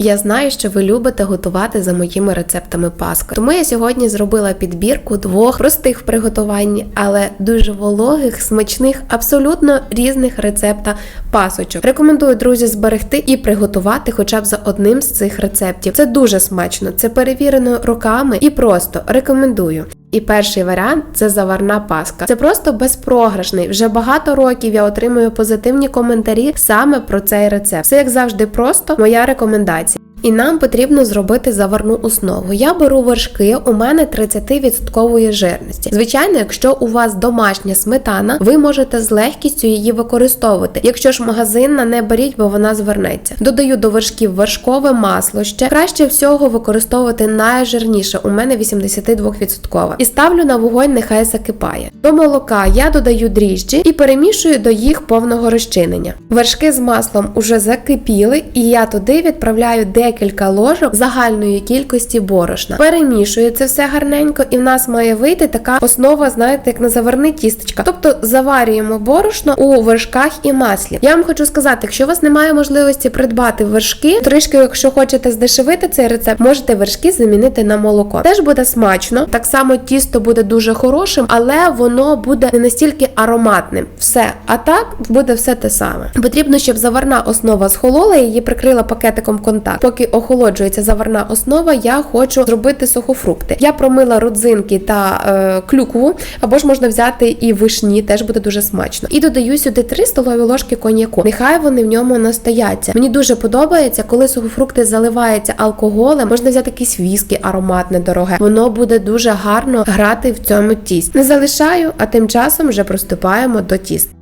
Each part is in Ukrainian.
Я знаю, що ви любите готувати за моїми рецептами паски. Тому я сьогодні зробила підбірку двох простих в приготуванні, але дуже вологих, смачних, абсолютно різних рецепта пасочок. Рекомендую друзі зберегти і приготувати хоча б за одним з цих рецептів. Це дуже смачно, це перевірено роками і просто рекомендую. І перший варіант це заварна паска. Це просто безпрограшний. Вже багато років я отримую позитивні коментарі саме про цей рецепт. Все як завжди, просто моя рекомендація. І нам потрібно зробити заварну основу. Я беру вершки, у мене 30% жирності. Звичайно, якщо у вас домашня сметана, ви можете з легкістю її використовувати. Якщо ж магазинна, не беріть, бо вона звернеться. Додаю до вершків вершкове масло ще. Краще всього використовувати найжирніше, у мене 82%. І ставлю на вогонь, нехай закипає. До молока я додаю дріжджі і перемішую до їх повного розчинення. Вершки з маслом уже закипіли, і я туди відправляю декілька ложок загальної кількості борошна. Перемішую це все гарненько, і в нас має вийти така основа, знаєте, як на заверни тістечка. Тобто заварюємо борошно у вершках і маслі. Я вам хочу сказати, якщо у вас немає можливості придбати вершки, трішки, якщо хочете здешевити цей рецепт, можете вершки замінити на молоко. Теж буде смачно. Так само тісто буде дуже хорошим, але воно буде не настільки ароматним. Все, а так буде все те саме. Потрібно, щоб заварна основа схолола, її прикрила пакетиком контакт. Поки охолоджується заварна основа, я хочу зробити сухофрукти. Я промила родзинки та е, клюкву, або ж можна взяти і вишні, теж буде дуже смачно. І додаю сюди 3 столові ложки коньяку. Нехай вони в ньому настояться. Мені дуже подобається, коли сухофрукти заливаються алкоголем. Можна взяти якийсь віскі ароматне дороге. Воно буде дуже гарно грати в цьому тісті. Не залишаю, а тим часом вже приступаємо до тіста.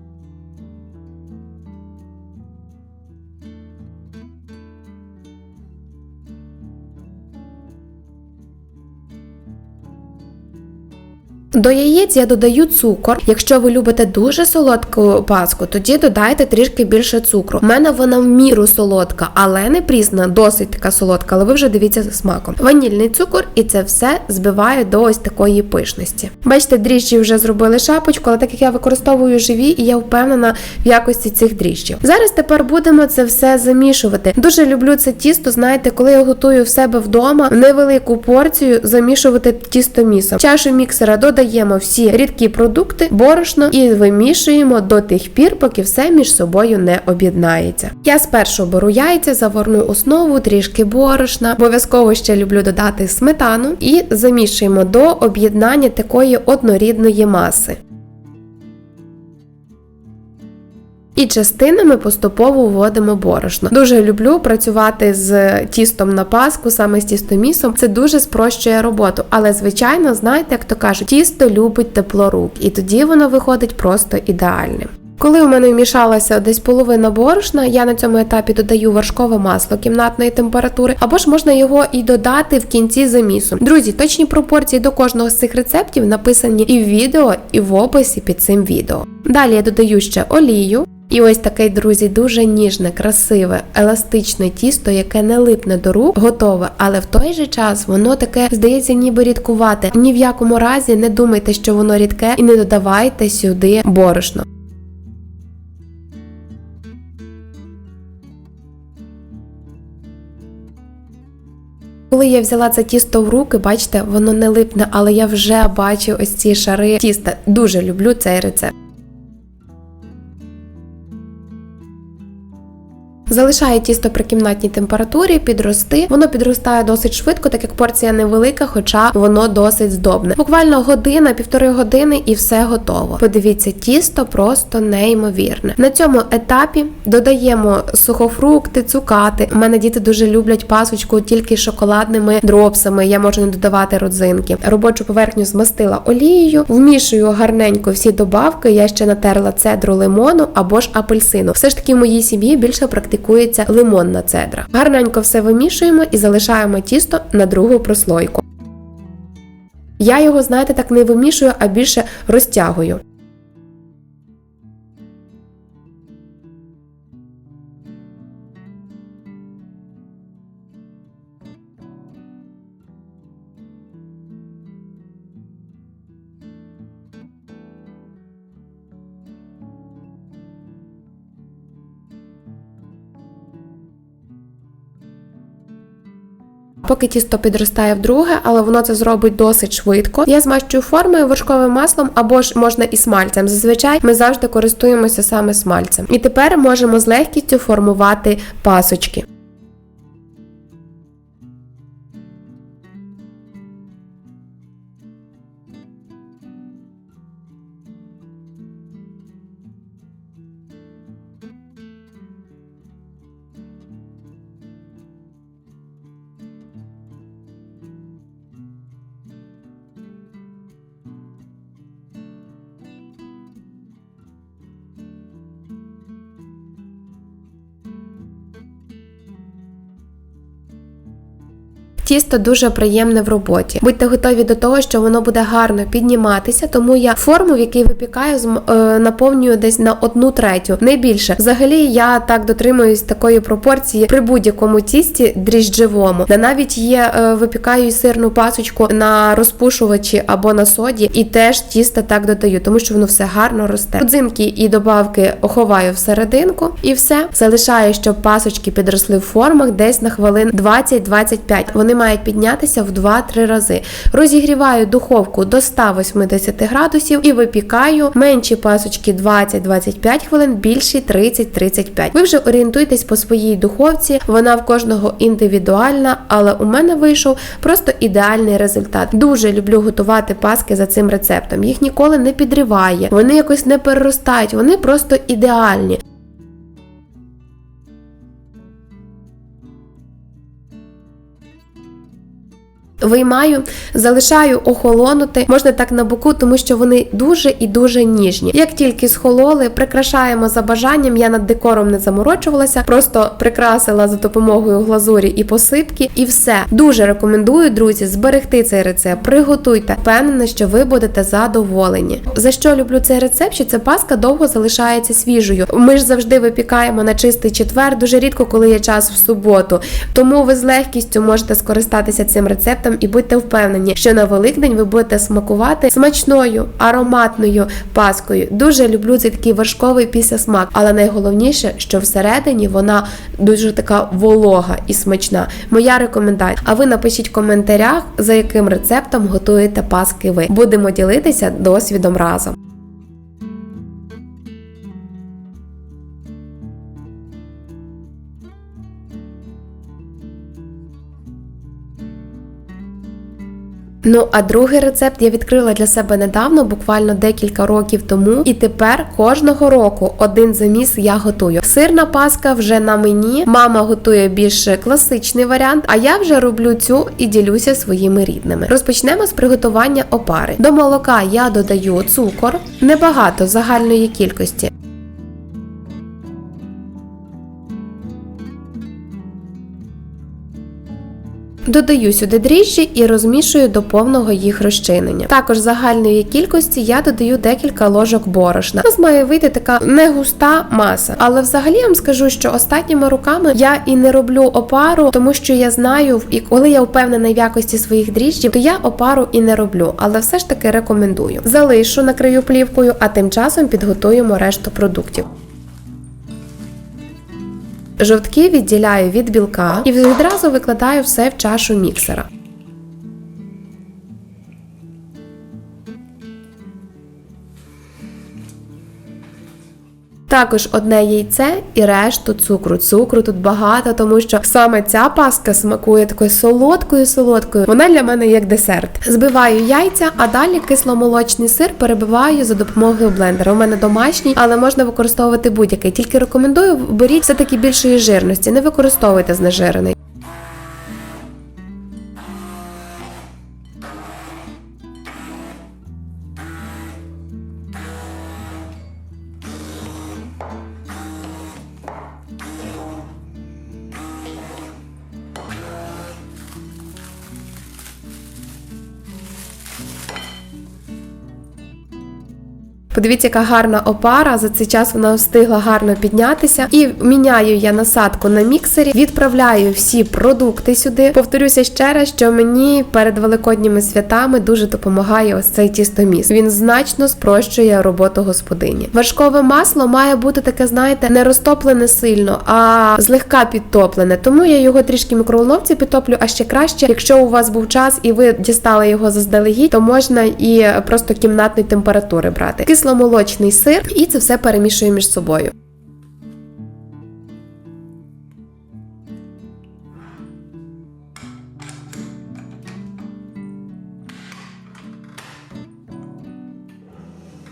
До яєць я додаю цукор. Якщо ви любите дуже солодку паску, тоді додайте трішки більше цукру. У мене вона в міру солодка, але не прісна, досить така солодка, але ви вже дивіться за смаком. Ванільний цукор і це все збиваю до ось такої пишності. Бачите, дріжджі вже зробили шапочку, але так як я використовую живі, і я впевнена в якості цих дріжджів. Зараз тепер будемо це все замішувати. Дуже люблю це тісто. Знаєте, коли я готую в себе вдома невелику порцію замішувати тісто місом. Чашу міксера додаємо всі рідкі продукти, борошно і вимішуємо до тих пір, поки все між собою не об'єднається. Я спершу беру яйця, заварну основу, трішки борошна. Обов'язково ще люблю додати сметану і замішуємо до об'єднання такої однорідної маси. І частинами поступово вводимо борошно. Дуже люблю працювати з тістом на паску, саме з тістомісом. Це дуже спрощує роботу. Але, звичайно, знаєте, як то кажуть, тісто любить тепло рук, і тоді воно виходить просто ідеальним. Коли у мене вмішалася десь половина борошна, я на цьому етапі додаю вершкове масло кімнатної температури, або ж можна його і додати в кінці замісу. Друзі, точні пропорції до кожного з цих рецептів написані і в відео, і в описі під цим відео. Далі я додаю ще олію. І ось таке, друзі, дуже ніжне, красиве, еластичне тісто, яке не липне до рук, готове, але в той же час воно таке здається, ніби рідкувате. Ні в якому разі не думайте, що воно рідке, і не додавайте сюди борошно. Коли я взяла це тісто в руки, бачите, воно не липне, але я вже бачу ось ці шари тіста. Дуже люблю цей рецепт. Залишаю тісто при кімнатній температурі, підрости. Воно підростає досить швидко, так як порція невелика, хоча воно досить здобне. Буквально година, півтори години і все готово. Подивіться, тісто просто неймовірне. На цьому етапі додаємо сухофрукти, цукати. У мене діти дуже люблять пасочку тільки шоколадними дропсами. Я можу не додавати родзинки. Робочу поверхню змастила олією, вмішую гарненько всі добавки. Я ще натерла цедру лимону або ж апельсину. Все ж таки в моїй сім'ї більше практикується лимонна цедра. Гарненько все вимішуємо і залишаємо тісто на другу прослойку. Я його, знаєте, так не вимішую, а більше розтягую. Поки тісто підростає вдруге, але воно це зробить досить швидко. Я змащую формою вершковим маслом або ж можна і смальцем. Зазвичай ми завжди користуємося саме смальцем. І тепер можемо з легкістю формувати пасочки. Тісто дуже приємне в роботі. Будьте готові до того, що воно буде гарно підніматися, тому я форму, в якій випікаю, е, наповнюю десь на одну третю, не більше. Взагалі я так дотримуюсь такої пропорції при будь-якому тісті дріжджевому. Де навіть є е, випікаю сирну пасочку на розпушувачі або на соді, і теж тісто так додаю, тому що воно все гарно росте. Родзинки і добавки ховаю всерединку, і все залишаю, щоб пасочки підросли в формах десь на хвилин 20-25. Вони мають піднятися в 2-3 рази. Розігріваю духовку до 180 градусів і випікаю менші пасочки 20-25 хвилин, більші 30-35. Ви вже орієнтуйтесь по своїй духовці, вона в кожного індивідуальна, але у мене вийшов просто ідеальний результат. Дуже люблю готувати паски за цим рецептом. Їх ніколи не підриває, вони якось не переростають, вони просто ідеальні. Виймаю, залишаю охолонути, можна так на боку, тому що вони дуже і дуже ніжні. Як тільки схололи, прикрашаємо за бажанням. Я над декором не заморочувалася, просто прикрасила за допомогою глазурі і посипки, і все. Дуже рекомендую, друзі, зберегти цей рецепт. Приготуйте. Впевнена, що ви будете задоволені. За що люблю цей рецепт? Що ця паска довго залишається свіжою. Ми ж завжди випікаємо на чистий четвер, дуже рідко, коли є час в суботу. Тому ви з легкістю можете скористатися цим рецептом і будьте впевнені, що на Великдень ви будете смакувати смачною, ароматною паскою. Дуже люблю цей такий вершковий післясмак, але найголовніше, що всередині вона дуже така волога і смачна. Моя рекомендація. А ви напишіть в коментарях, за яким рецептом готуєте паски ви. Будемо ділитися досвідом разом. Ну а другий рецепт я відкрила для себе недавно, буквально декілька років тому, і тепер кожного року один заміс я готую. Сирна паска вже на мені. Мама готує більш класичний варіант, а я вже роблю цю і ділюся своїми рідними. Розпочнемо з приготування опари. До молока я додаю цукор, небагато загальної кількості. Додаю сюди дріжджі і розмішую до повного їх розчинення. Також загальної кількості я додаю декілька ложок борошна. У нас має вийти така не густа маса. Але взагалі я вам скажу, що останніми роками я і не роблю опару, тому що я знаю, і коли я впевнена в якості своїх дріжджів, то я опару і не роблю, але все ж таки рекомендую. Залишу накрию плівкою, а тим часом підготуємо решту продуктів. Жовтки відділяю від білка і відразу викладаю все в чашу міксера. Також одне яйце і решту цукру. Цукру тут багато, тому що саме ця паска смакує такою солодкою солодкою. Вона для мене як десерт. Збиваю яйця, а далі кисломолочний сир перебиваю за допомогою блендера. У мене домашній, але можна використовувати будь-який. Тільки рекомендую беріть все таки більшої жирності, не використовуйте знежирений. Подивіться, яка гарна опара. За цей час вона встигла гарно піднятися. І міняю я насадку на міксері, відправляю всі продукти сюди. Повторюся ще раз, що мені перед великодніми святами дуже допомагає ось цей тістоміс. Він значно спрощує роботу господині. Вершкове масло має бути таке, знаєте, не розтоплене сильно, а злегка підтоплене. Тому я його трішки мікроволновці підтоплю, а ще краще, якщо у вас був час і ви дістали його заздалегідь, то можна і просто кімнатної температури брати. Кисломолочний сир, і це все перемішую між собою.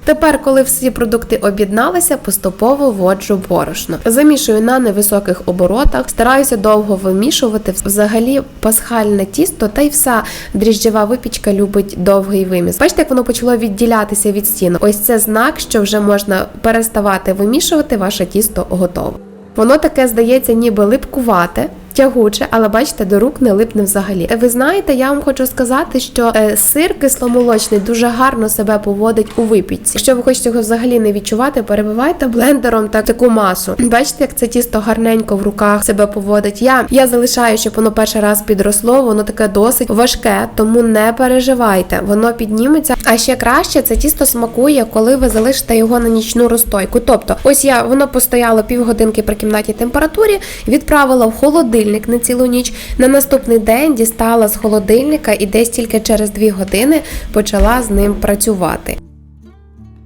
Тепер, коли всі продукти об'єдналися, поступово вводжу борошно. Замішую на невисоких оборотах, стараюся довго вимішувати. Взагалі, пасхальне тісто та й вся дріжджева випічка любить довгий виміс. Бачите, як воно почало відділятися від стіну. Ось це знак, що вже можна переставати вимішувати, ваше тісто готове. Воно таке здається, ніби липкувате. Тягуче, але бачите, до рук не липне взагалі. Ви знаєте, я вам хочу сказати, що е, сир кисломолочний дуже гарно себе поводить у випічці. Якщо ви хочете його взагалі не відчувати, перебивайте блендером так таку масу. Бачите, як це тісто гарненько в руках себе поводить. Я, я залишаю, щоб воно перший раз підросло, воно таке досить важке, тому не переживайте, воно підніметься. А ще краще це тісто смакує, коли ви залишите його на нічну розстойку. Тобто, ось я воно постояло півгодинки при кімнатній температурі, відправила в холодильник на цілу ніч. На наступний день дістала з холодильника і десь тільки через 2 години почала з ним працювати.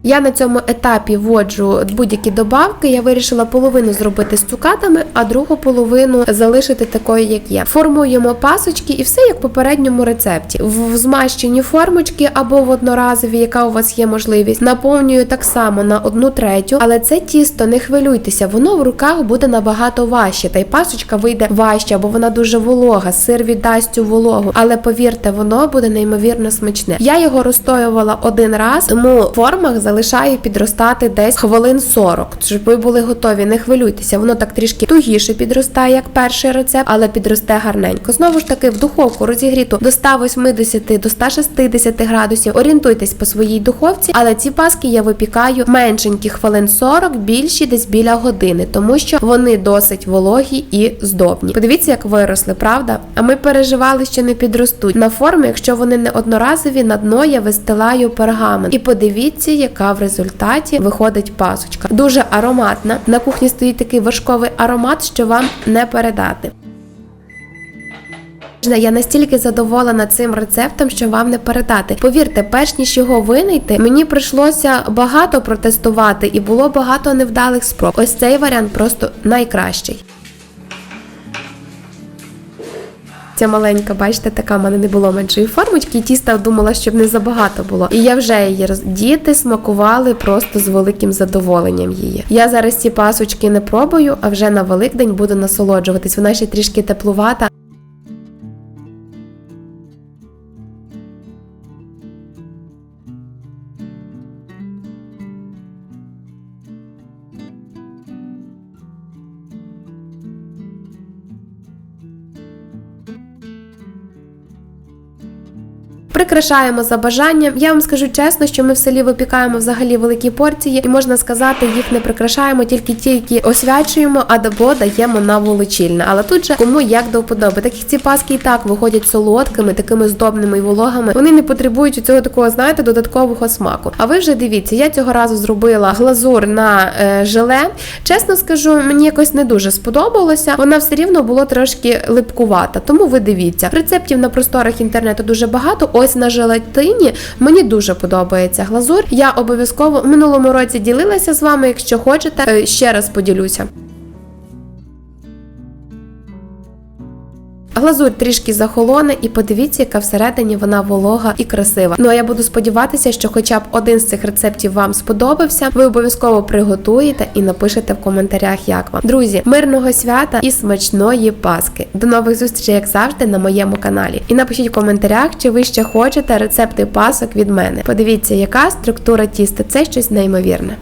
Я на цьому етапі вводжу будь-які добавки. Я вирішила половину зробити з цукатами, а другу половину залишити такою, як є. Формуємо пасочки і все як в попередньому рецепті. В змащені формочки або в одноразові, яка у вас є можливість. Наповнюю так само на одну третю, але це тісто, не хвилюйтеся, воно в руках буде набагато важче. Та й пасочка вийде важче, бо вона дуже волога. Сир віддасть цю вологу. Але повірте, воно буде неймовірно смачне. Я його розстоювала один раз, тому в формах залишаю підростати десь хвилин 40, щоб ви були готові. Не хвилюйтеся, воно так трішки тугіше підростає, як перший рецепт, але підросте гарненько. Знову ж таки, в духовку розігріту до 180 до 160 градусів. Орієнтуйтесь по своїй духовці, але ці паски я випікаю меншенькі хвилин 40, більші десь біля години, тому що вони досить вологі і здобні. Подивіться, як виросли, правда? А ми переживали, що не підростуть. На формі, якщо вони не одноразові, на дно я вистилаю пергамент. І подивіться, яка в результаті виходить пасочка. Дуже ароматна. На кухні стоїть такий важковий аромат, що вам не передати. Я настільки задоволена цим рецептом, що вам не передати. Повірте, перш ніж його винайти, мені прийшлося багато протестувати і було багато невдалих спроб. Ось цей варіант просто найкращий. Ця маленька, бачите, така в мене не було меншої формочки, і тіста думала, щоб не забагато було. І я вже її роз... діти смакували просто з великим задоволенням її. Я зараз ці пасочки не пробую, а вже на Великдень буду насолоджуватись. Вона ще трішки теплувата. Прикрашаємо за бажанням. Я вам скажу чесно, що ми в селі випікаємо взагалі великі порції, і можна сказати, їх не прикрашаємо тільки ті, які освячуємо, або даємо на волочільне. Але тут же кому як до вподоби. Так ці паски і так виходять солодкими, такими здобними і вологими. Вони не потребують цього такого, знаєте, додаткового смаку. А ви вже дивіться, я цього разу зробила глазур на е, желе. Чесно скажу, мені якось не дуже сподобалося. Вона все рівно було трошки липкувата. Тому ви дивіться. Рецептів на просторах інтернету дуже багато. Ось на желатині мені дуже подобається глазур. Я обов'язково в минулому році ділилася з вами. Якщо хочете, е, ще раз поділюся. Глазурь трішки захолоне, і подивіться, яка всередині вона волога і красива. Ну а я буду сподіватися, що хоча б один з цих рецептів вам сподобався. Ви обов'язково приготуєте і напишете в коментарях, як вам. Друзі, мирного свята і смачної паски. До нових зустрічей, як завжди, на моєму каналі. І напишіть в коментарях, чи ви ще хочете рецепти пасок від мене. Подивіться, яка структура тіста це щось неймовірне.